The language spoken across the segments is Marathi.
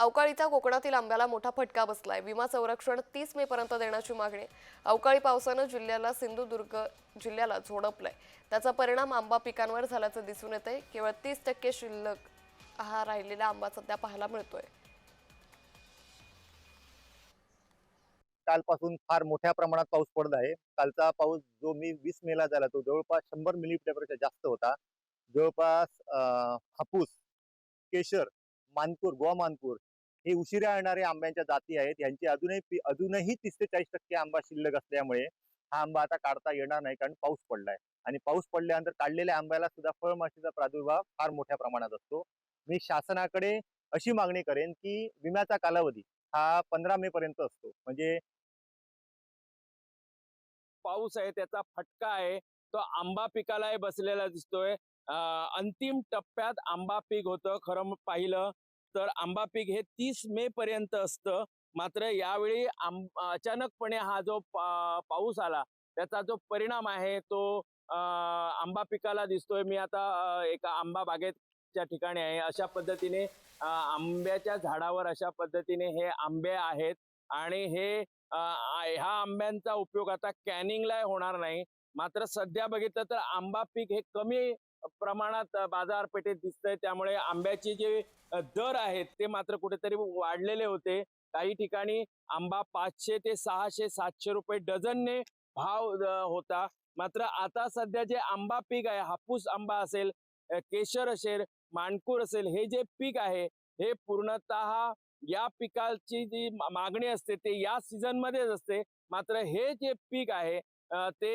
अवकाळीचा कोकणातील आंब्याला मोठा फटका बसलाय. विमा संरक्षण तीस मे पर्यंत देण्याची मागणी. अवकाळी पावसानं जिल्ह्याला सिंधुदुर्ग जिल्ह्याला झोडपलंय. त्याचा परिणाम आंबा पिकांवर झाल्याचं दिसून येतंय. केवळ तीस टक्के शिल्लक हा राहिलेला आंबा सध्या पाहायला मिळतोय. कालपासून फार मोठ्या प्रमाणात पाऊस पडला आहे. कालचा पाऊस जो मी वीस मेला झाला तो जवळपास शंभर मिलीमीटरपेक्षा जास्त होता. जवळपास अं, हापूस केशर मानपूर गोवा मानपूर हे उशिरा येणारे आंब्यांच्या जाती आहेत. यांची अजूनही अजूनही तीस ते चाळीस टक्के आंबा शिल्लक असल्यामुळे हा आंबा आता काढता येणार नाही कारण पाऊस पडलाय. आणि पाऊस पडल्यानंतर काढलेल्या आंब्याला सुद्धा फळमाशीचा प्रादुर्भाव फार मोठ्या प्रमाणात असतो. मी शासनाकडे अशी मागणी करेन की विम्याचा कालावधी हा पंधरा मे पर्यंत असतो. म्हणजे पाऊस आहे त्याचा फटका आहे तो आंबा पिकालाही बसलेला दिसतोय. अं, अंतिम टप्प्यात आंबा पीक होतं खरं पाहिलं तर आंबा पीक हे तीस मे पर्यंत असतं. मात्र यावेळी आं अचानकपणे हा जो पा- पाऊस आला त्याचा जो परिणाम आहे तो आंबा पिकाला दिसतोय. मी आता एका आंबा बागेच्या ठिकाणी आहे. अशा पद्धतीने आंब्याच्या झाडावर अशा पद्धतीने हे आंबे आहेत. आणि हे ह्या आंब्यांचा उपयोग आता कॅनिंगला होणार नाही. मात्र सध्या बघितलं तर आंबा पीक हे कमी प्रमाणात बाजारपेठेत दिसतंय. त्यामुळे आंब्याचे जे दर आहेत ते मात्र कुठेतरी वाढलेले होते. काही ठिकाणी आंबा पाचशे ते सहाशे सातशे रुपये डझनने भाव होता. मात्र आता सध्या जे आंबा पीक आहे हापूस आंबा असेल केशर असेल मानकूर असेल हे जे पीक आहे हे पूर्णतः या पिकाची जी मागणी असते ते या सीझनमध्येच असते. मात्र हे जे पीक आहे ते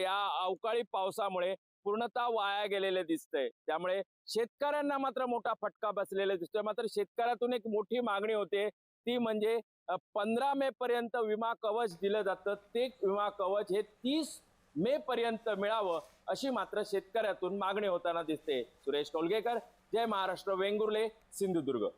या अवकाळी पावसामुळे पूर्णतः वाया गेलेले दिसतंय. त्यामुळे शेतकऱ्यांना मात्र मोठा फटका बसलेला दिसतोय. मात्र शेतकऱ्यातून एक मोठी मागणी होते. ती म्हणजे पंधरा मे पर्यंत विमा कवच दिलं जातं. ते विमा कवच हे तीस मे पर्यंत मिळावं अशी मात्र शेतकऱ्यातून मागणी होताना दिसते. सुरेश टोलगेकर जय महाराष्ट्र वेंगुर्ले सिंधुदुर्ग.